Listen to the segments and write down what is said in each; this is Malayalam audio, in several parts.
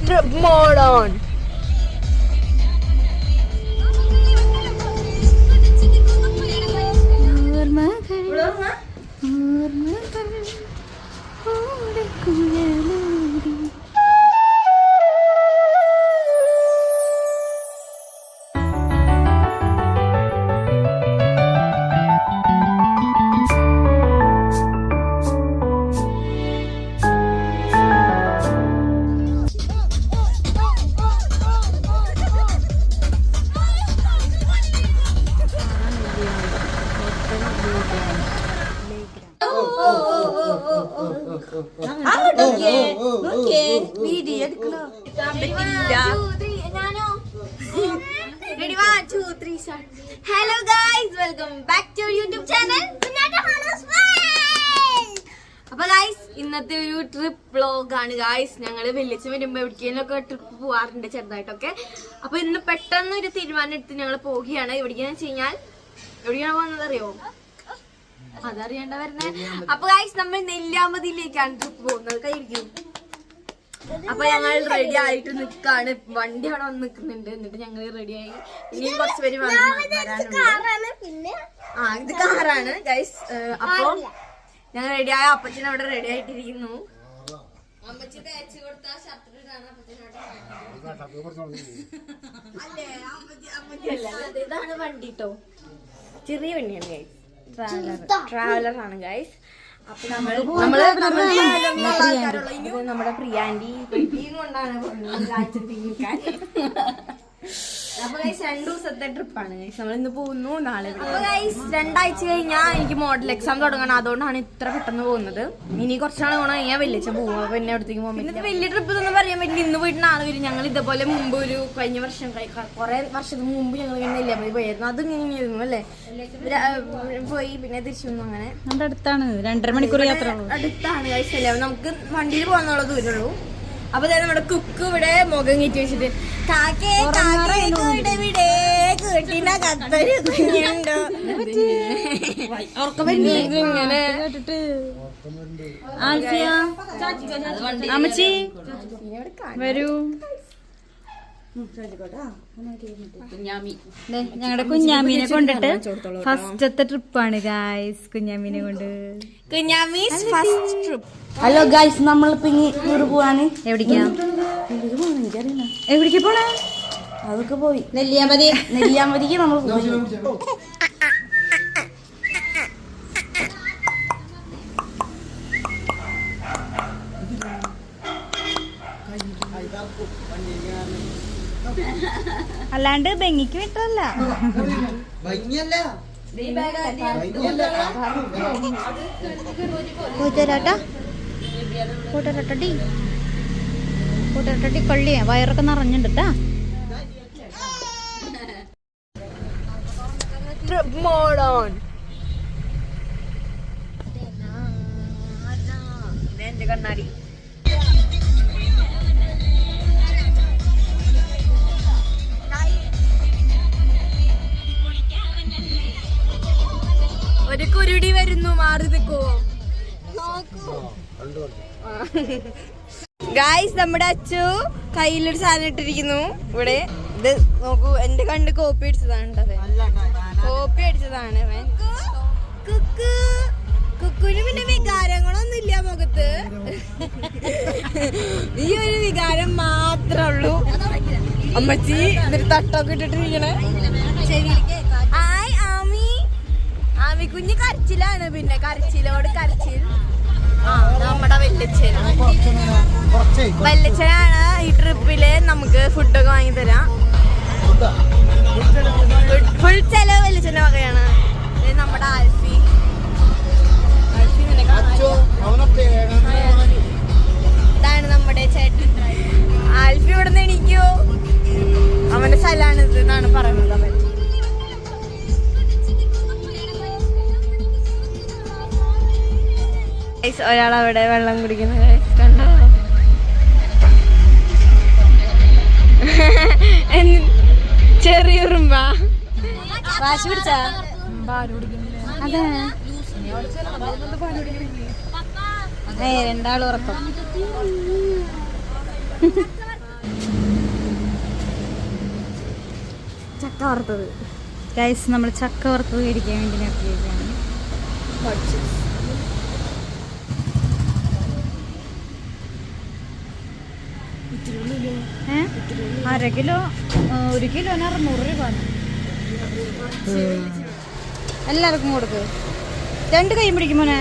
Trip mode on. Hello guys welcome back to YouTube channel അപ്പൊ ഗൈസ് ഇന്നത്തെ ഒരു ട്രിപ്പ് വ്ളോഗ് ആണ്. ഗൈസ് ഞങ്ങൾ വെള്ളിച്ച് വരുമ്പോ എവിടേക്കെങ്കിലൊക്കെ ട്രിപ്പ് പോവാറുണ്ട് ചെറുതായിട്ടൊക്കെ. അപ്പൊ ഇന്ന് പെട്ടെന്ന് ഒരു തീരുമാനം എടുത്ത് ഞങ്ങൾ പോവുകയാണ്. എവിടേക്കാന്ന് വെച്ച് കഴിഞ്ഞാൽ എവിടേക്കാണ് പോകുന്നത് അറിയോ? അതറിയണ്ട വരുന്നേ. അപ്പൊ ഗൈസ് നമ്മൾ നെല്ലിയാമ്പതിയിലേക്കാണ് ട്രിപ്പ് പോകുന്നത്. കഴിക്കും അപ്പൊ ഞങ്ങൾ റെഡി ആയിട്ട് നിൽക്കാണ് വണ്ടി അവിടെ വന്ന് നിൽക്കുന്നുണ്ട് എന്നിട്ട് ഞങ്ങൾ റെഡി ആയി. ഇനിയും കുറച്ച് പേര് ആ ഇത് കാറാണ്. ഗൈസ് അപ്പൊ ഞങ്ങൾ റെഡി ആയ. അപ്പച്ചൻ അവിടെ റെഡി ആയിട്ടിരിക്കുന്നു. അമ്മച്ചി തേച്ച് കൊടുത്ത ഷർട്ട് ഇടാണ് ഇതാണ് വണ്ടി കേട്ടോ ചെറിയ വണ്ടിയാണ് ഗൈസ് ട്രാവലർ ട്രാവലർ ആണ് ഗൈസ് നമ്മുടെ പ്രിയാൻഡി കൊണ്ടാണ് അപ്പൊ ഗൈസ് രണ്ടു ദിവസത്തെ ട്രിപ്പാണ്. ഗൈസ് നമ്മൾ ഇന്ന് പോകുന്നു. നാളെ അപ്പൊ ഗൈസ് രണ്ടാഴ്ച കഴിഞ്ഞാൽ എനിക്ക് മോഡൽ എക്സാം തുടങ്ങണം. അതുകൊണ്ടാണ് ഇത്ര പെട്ടെന്ന് പോകുന്നത്. ഇനി കുറച്ചാണ് പോകണം ഞാൻ വെള്ളിച്ച പോകും അപ്പൊ എന്നെ അടുത്തേക്ക് പോകാൻ പറ്റില്ല. വലിയ ട്രിപ്പ് എന്നൊന്നും പറയാൻ പറ്റില്ല. ഇന്ന് പോയിട്ട് നാളെ വരും. ഞങ്ങൾ ഇതേപോലെ മുമ്പ് ഒരു കഴിഞ്ഞ വർഷം കുറെ വർഷത്തിന് മുമ്പ് ഞങ്ങൾ പിന്നെ നെല്ലിയാമ്പതി പോയായിരുന്നു. ഇങ്ങനെ ഇങ്ങനെയായിരുന്നു അല്ലേ? പോയി. പിന്നെ തിരിച്ചു വന്നു അങ്ങനെ. നമ്മുടെ അടുത്താണ്. രണ്ടര മണിക്കൂർ യാത്ര ഉള്ളൂ അടുത്താണ് കഴിച്ചല്ലേ നമുക്ക് വണ്ടിയിൽ പോകാന്നുള്ള ദൂരമുള്ളൂ അപ്പൊ ദേ നമ്മുടെ കുക്ക് ഇവിടെ മുഖം കയറ്റി വെച്ചിട്ട് കാക്കേ കാക്കേ കൂട്ടിന കത്തൊരു കുഞ്ഞുണ്ടോ ഇങ്ങനെ കേട്ടിട്ട് ആൽഫിയ അമ്മച്ചി വരൂ. ഞങ്ങളുടെ കുഞ്ഞാമീനെ കൊണ്ടിട്ട് ഫസ്റ്റത്തെ ട്രിപ്പാണ് ഗായ്സ് കുഞ്ഞാമീനെ കൊണ്ട്. കുഞ്ഞാമീസ് ഫസ്റ്റ് ട്രിപ്പ് ഹലോ ഗൈസ് നമ്മളിപ്പോ ഇനി ടൂർ പോവാണ്. എവിടേക്കാ? എവിടേക്ക് പോണേ? അതൊക്കെ പോയി. നെല്ലിയാമ്പതി. നെല്ലിയാമ്പതിക്ക് നമ്മൾ പോയി. അല്ലാണ്ട് ബെങ്ങിക്ക് വിട്ടല്ല കൂട്ടുകാരാട്ടാ. കൂട്ടരട്ടടി കൂട്ടരട്ടടി കൊള്ളിയ. വയറൊക്കെ നിറഞ്ഞിട്ടാ എന്റെ കണ്ണാടി ഒരു കുരുടി വരുന്നു മാറി നിൽക്കുവോ? ഗായ്സ് നമ്മുടെ അച്ചു കയ്യിലൊരു സാധനം ഇട്ടിരിക്കുന്നു. ഇവിടെ ഇത് നോക്കൂ എന്റെ കണ്ട് കോപ്പി അടിച്ചതാണ് കേട്ടോ കുക്കു. കുക്കുന് പിന്നെ വികാരങ്ങളൊന്നും ഇല്ല മുഖത്ത്. ഈ ഒരു വികാരം മാത്രമേ ഉള്ളൂ. അമ്മച്ചി ഇതൊരു തട്ടൊക്കെ ഇട്ടിട്ടിരിക്കണേ. ഹായ് ആമി. ആമി കുഞ്ഞ് കരച്ചിലാണ് പിന്നെ. കരച്ചിലോട് കരച്ചിൽ. നമ്മുടെ വല്യച്ഛൻ വല്യച്ഛനാണ് ഈ ട്രിപ്പിൽ നമുക്ക് ഫുഡൊക്കെ വാങ്ങി തരാം. ഫുൾ ചെലവ് വകയാണ് ഇത് നമ്മുടെ ആൽഫി. ആൽഫി. ഇതാണ് നമ്മുടെ ചേട്ടൻ. ആൽഫി ഇവിടെ നിന്ന് എണീക്കോ? അവന്റെ സ്ഥലമാണ് ഇത് എന്നാണ് പറയുന്നത് അവൻ. ഒരാൾ അവിടെ വെള്ളം കുടിക്കുന്ന guys. കണ്ടോ? ചെറിയുറുമ്പ വാശി പിടിച്ചാ? അതെ. ഏ രണ്ടാൾ ഉറക്കം. ചക്ക വറുത്തത്. ഗൈസ് നമ്മൾ ചക്ക വറുത്തത് കഴിക്കാൻ വേണ്ടി നിർത്തിയേക്കാണ് അര കിലോ ഒരു കിലോന് അറുന്നൂറ് രൂപ എല്ലാവർക്കും കൊടുക്ക്. രണ്ട് കൈ പിടിക്കും മോനെ.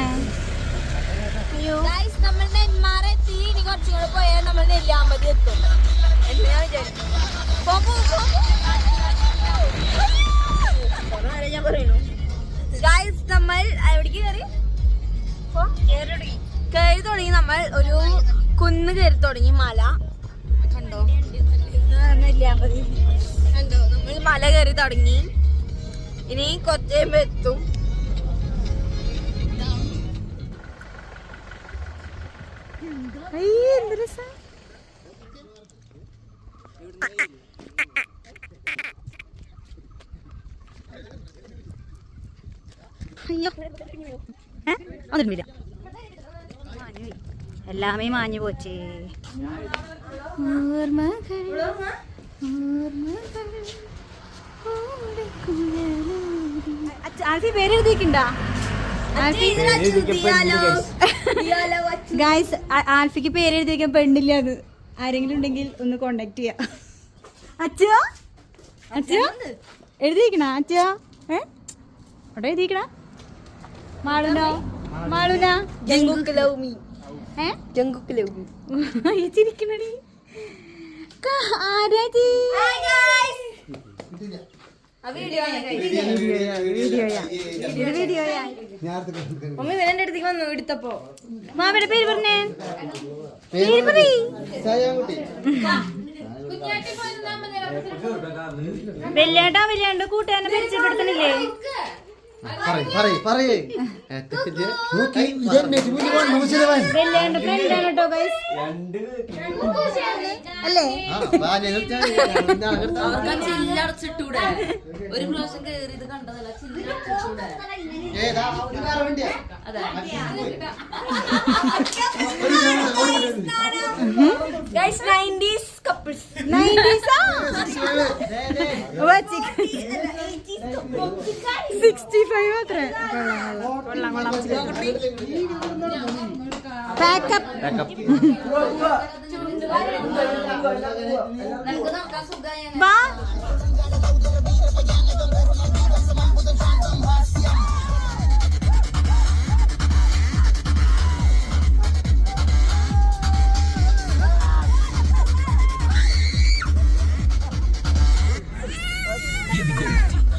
അയ്യോ. എന്ന് ഞാൻ നമ്മൾ. കയറി തുടങ്ങി. നമ്മൾ ഒരു കുന്ന് കയറി തുടങ്ങി മല. കണ്ടോ? കണ്ടോ? നമ്മൾ മല കയറി തുടങ്ങി. ഇനി കുറച്ച് കഴിയുമ്പോ എത്തും. അയ്യോ എന്ത് രസാ. എല്ലാമേ മാഞ്ഞു പോച്ചേ. ഓർമ്മകൾ ഓർമ്മകൾ പേര് എഴുതിയിട്ടുണ്ടാ ഗായ്സ് ആൽഫിക്ക് പേര് എഴുതിയിരിക്കാൻ പെണ്ണില്ല അത്. ആരെങ്കിലും ഉണ്ടെങ്കിൽ ഒന്ന് കോണ്ടാക്ട് ചെയ്യാം. അച്ഛോ? അച്ഛോ? എഴുതിയിരിക്കണ അച്ഛോ? ഏ? അവിടെ എഴുതിയിരിക്കണ മാളുനോ? മാളുന. ജങ്കുക്ക് ലവ് മീ ചിരിക്കണടി ക- ആരാ ഇത്? വീഡിയോയാ ഇത് വീഡിയോയാ മമ്മി ഇവന്റെ അടുത്തേക്ക് വന്നു എടുത്തപ്പോ. മാമയുടെ പേര് പറഞ്ഞേ. പേര് പറയ്. വെല്ലേണ്ട കൂട്ടുകാരനെ പരിചയപ്പെടുത്തണില്ലേ? അല്ലേ? ചില്ലടച്ചിട്ടൂടെ ഒരു പ്രാവശ്യം കേറി ഇത് കണ്ടതല്ല ചില്ലടച്ചിട്ടൂടെ നയന്റീസ് കപ്പിൾസ് നയന്റീസാ സിക്സ്റ്റി ഫൈവ് അത്ര. കൊള്ളാം കൊള്ളാം പാക്കപ്പ് വാ. ഗൈസ് നമ്മൾ നെല്ലിയാമ്പതിയിൽ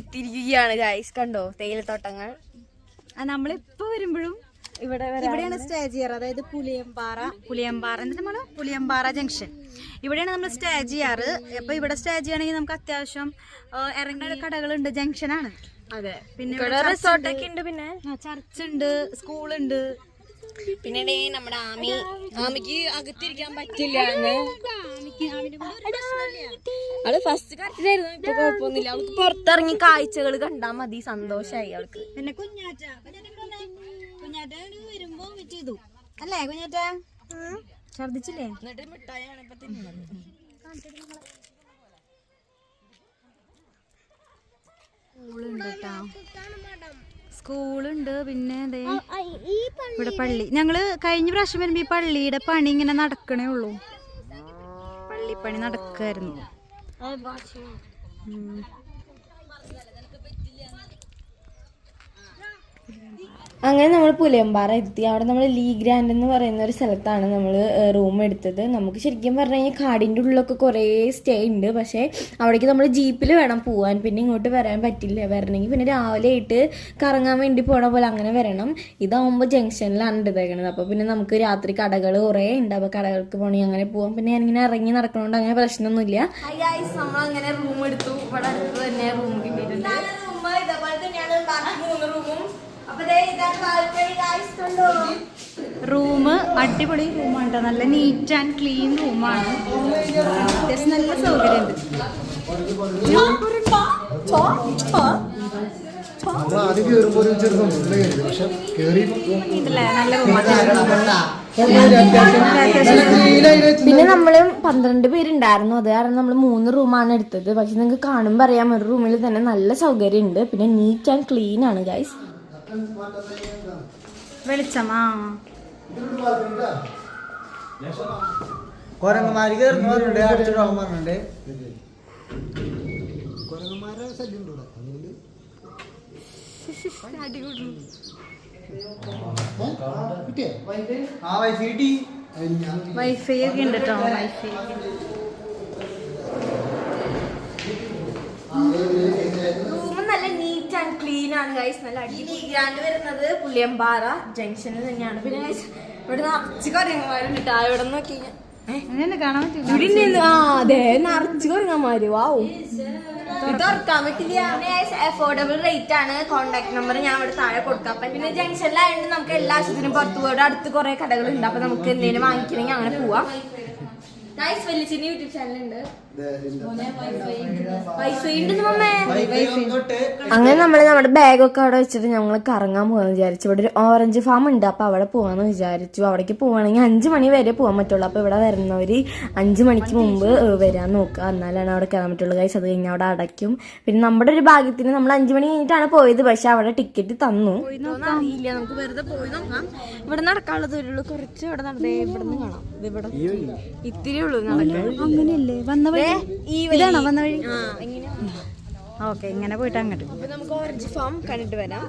എത്തിയിരിക്കുകയാണ് ഗൈസ് കണ്ടോ? തേയിലത്തോട്ടങ്ങൾ. നമ്മളിപ്പോ വരുമ്പോഴും ഇവിടെ ഇവിടെയാണ് സ്റ്റേ ചെയ്യാറ്. അതായത് പുലിയമ്പാറ പുലിയമ്പാറ എന്നിട്ട് നമ്മൾ പുലിയമ്പാറ ജംഗ്ഷൻ ഇവിടെയാണ് നമ്മൾ സ്റ്റേ ചെയ്യാറ്. അപ്പൊ ഇവിടെ സ്റ്റേ ചെയ്യണമെങ്കിൽ നമുക്ക് അത്യാവശ്യം ഇറങ്ങിയ കടകളുണ്ട് ജംഗ്ഷനാണ് അതെ. പിന്നെ റിസോർട്ടൊക്കെ ഉണ്ട് പിന്നെ. ചർച്ച് ഉണ്ട്. സ്കൂളുണ്ട് പിന്നെ നമ്മുടെ ആമി. ആമിക്ക് അകത്തിരിക്കാൻ പറ്റില്ല അവൾ ഫസ്റ്റ് കറക്റ്റിലായിരുന്നു ഇപ്പൊ കുഴപ്പമൊന്നുമില്ല. അവൾക്ക് പുറത്തിറങ്ങി കാഴ്ചകൾ കണ്ടാ മതി. സന്തോഷായി അവൾക്ക്. പിന്നെ കുഞ്ഞാറ്റ. കുഞ്ഞാറ്റ വരുമ്പോ വെച്ച് ചെയ്തു. അല്ലേ കുഞ്ഞാറ്റ? ഛർദിച്ചില്ലേ എന്നിട്ട് മിഠായിയാണ് ഇപ്പൊ തിന്നുന്നത്. സ്കൂളുണ്ട് കേട്ടോ സ്കൂളുണ്ട് പിന്നെ ദേ ഇവിടെ പള്ളി. ഞങ്ങൾ കഴിഞ്ഞ പ്രാവശ്യം വരുമ്പോ ഈ പള്ളിയുടെ പണി ഇങ്ങനെ നടക്കണേ ഉള്ളൂ. പള്ളിപ്പണി നടക്കായിരുന്നു. അങ്ങനെ നമ്മൾ പുലിയമ്പാറ എത്തി. അവിടെ നമ്മൾ ലീ ഗ്രാൻഡ് എന്ന് പറയുന്ന ഒരു സ്ഥലത്താണ് നമ്മൾ റൂം എടുത്തത്. നമുക്ക് ശരിക്കും പറഞ്ഞു കഴിഞ്ഞാൽ കാടിന്റെ ഉള്ളിലൊക്കെ കുറേ സ്റ്റേ ഉണ്ട്. പക്ഷേ അവിടേക്ക് നമ്മൾ ജീപ്പിൽ വേണം പോകാൻ പിന്നെ ഇങ്ങോട്ട് വരാൻ പറ്റില്ല. വരണമെങ്കിൽ പിന്നെ രാവിലെ ആയിട്ട് കറങ്ങാൻ വേണ്ടി പോണ പോലെ അങ്ങനെ വരണം. ഇതാവുമ്പോൾ ജംഗ്ഷനിലാണ് ഇട്ടേക്കണത് അപ്പോൾ പിന്നെ നമുക്ക് രാത്രി കടകൾ കുറേ ഉണ്ട്. അപ്പോൾ കടകൾക്ക് പോകണമെങ്കിൽ അങ്ങനെ പോകാം പിന്നെ ഞാനിങ്ങനെ ഇറങ്ങി നടക്കണോണ്ട് അങ്ങനെ പ്രശ്നമൊന്നുമില്ല. നമ്മൾ അങ്ങനെ റൂം എടുത്തു. ഇവിടെ അടുത്ത് തന്നെ റൂം കിട്ടിയിട്ടുണ്ട്. ഇതേപോലെ തന്നെയാണ് റൂം അടിപൊളി റൂമാണ് കേട്ടോ നല്ല നീറ്റ് ആൻഡ് ക്ലീൻ റൂമാണ്. അത്യാവശ്യം നല്ല സൗകര്യമുണ്ട്. പിന്നെ നമ്മൾ പന്ത്രണ്ട് പേരുണ്ടായിരുന്നു. അത് കാരണം നമ്മൾ മൂന്ന് റൂമാണ് എടുത്തത്. പക്ഷെ നിങ്ങൾക്ക് കാണുമ്പോൾ അറിയാം ഒരു റൂമിൽ തന്നെ നല്ല സൗകര്യം ഉണ്ട് പിന്നെ നീറ്റ് ആൻഡ് ക്ലീൻ ആണ് ഗൈസ് വെളിച്ചം ആ. കൊരങ്ങന്മാര് കയറുന്നു പറഞ്ഞിട്ടുണ്ട് അടിച്ചിടാൻ പറഞ്ഞിട്ടുണ്ട് കുരങ്ങന്മാരെ ശല്യം ഉണ്ട് ഇവിടെ അതുകൊണ്ട് വൈഫ് ഒക്കെ ഉണ്ട് കേട്ടോ വൈഫൈ ആൻഡ് ക്ലീൻ ആണ് ഗൈസ് നല്ല അടിപൊളിയാണ് വരുന്നത്. പുളിയമ്പാറ ജംഗ്ഷനിൽ തന്നെയാണ്. പിന്നെ ഗൈസ് ഇവിടെ നിറച്ച് കേട്ടോ ഇവിടെ നോക്കി ആ അതെ നിറച്ച് കൊരങ്ങന്മാര്. വാവും ഇത് തുറക്കാൻ പറ്റില്ല. അഫോർഡബിൾ റേറ്റ് ആണ്. കോൺടാക്ട് നമ്പർ ഞാൻ ഇവിടെ താഴെ കൊടുക്കാം. അപ്പൊ പിന്നെ ജംഗ്ഷനിലായതുകൊണ്ട് നമുക്ക് എല്ലാ ആവശ്യത്തിനും പുറത്തുപോയി പോയിട്ട് അടുത്ത് കുറെ കടകളുണ്ട്. അപ്പൊ നമുക്ക് എന്തെങ്കിലും വാങ്ങിക്കണമെങ്കിൽ അങ്ങനെ പോവാം. നൈസ് വലിച്ചിന് യൂട്യൂബ് ചാനൽ ഉണ്ട്. അങ്ങനെ നമ്മൾ നമ്മുടെ ബാഗൊക്കെ അവിടെ വെച്ചിട്ട് ഞങ്ങൾ കറങ്ങാൻ പോകാന്ന് വിചാരിച്ചു. ഇവിടെ ഒരു ഓറഞ്ച് ഫാം ഉണ്ട്. അപ്പൊ അവിടെ പോകാന്ന് വിചാരിച്ചു. അവിടേക്ക് പോവാണെങ്കിൽ അഞ്ചു മണി വരെ പോകാൻ പറ്റുള്ളൂ. അപ്പൊ ഇവിടെ വരുന്നവര് അഞ്ചു മണിക്ക് മുമ്പ് വരാൻ നോക്കുക. എന്നാലാണ് അവിടെ കയറാൻ പറ്റുള്ളൂ. കൈസ് അത് കഴിഞ്ഞ് അവിടെ അടയ്ക്കും. പിന്നെ നമ്മുടെ ഒരു ഭാഗ്യത്തിന് നമ്മൾ അഞ്ചു മണി കഴിഞ്ഞിട്ടാണ് പോയത്. പക്ഷെ അവിടെ ടിക്കറ്റ് തന്നു. അറിയില്ല. നമുക്ക് വെറുതെ പോയി നോക്കാം. ഇവിടെ നടക്കാനുള്ള ദൂരമുള്ളൂ. കുറച്ച് ഇവിടെ നടന്നേ ഇവിടെ നിന്ന് കാണാം. ഇത് ഇവിടെ ഇത്തിരി ഉള്ളൂ നടക്കാൻ അങ്ങനെയല്ലേ? വന്ന വഴി? ഇതാണോ വന്ന വഴി? ഓക്കെ ഇങ്ങനെ പോയിട്ട് അങ്ങോട്ട്. നമുക്ക് ഓറഞ്ച് ഫാം കണ്ടിട്ട് വരാം.